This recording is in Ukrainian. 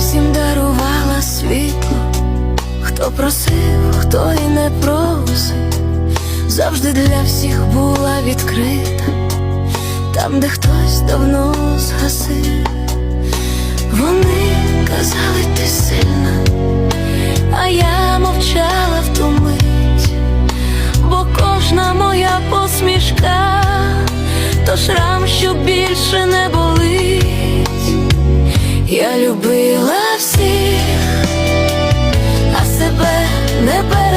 всім дарувала світло, хто просив, хто і не просив, завжди для всіх була відкрита, там, де хтось давно згасив. Вони казали, ти сильна, а я мовчала в ту мить, бо кожна моя посмішка, то шрам, що більше не болить. себе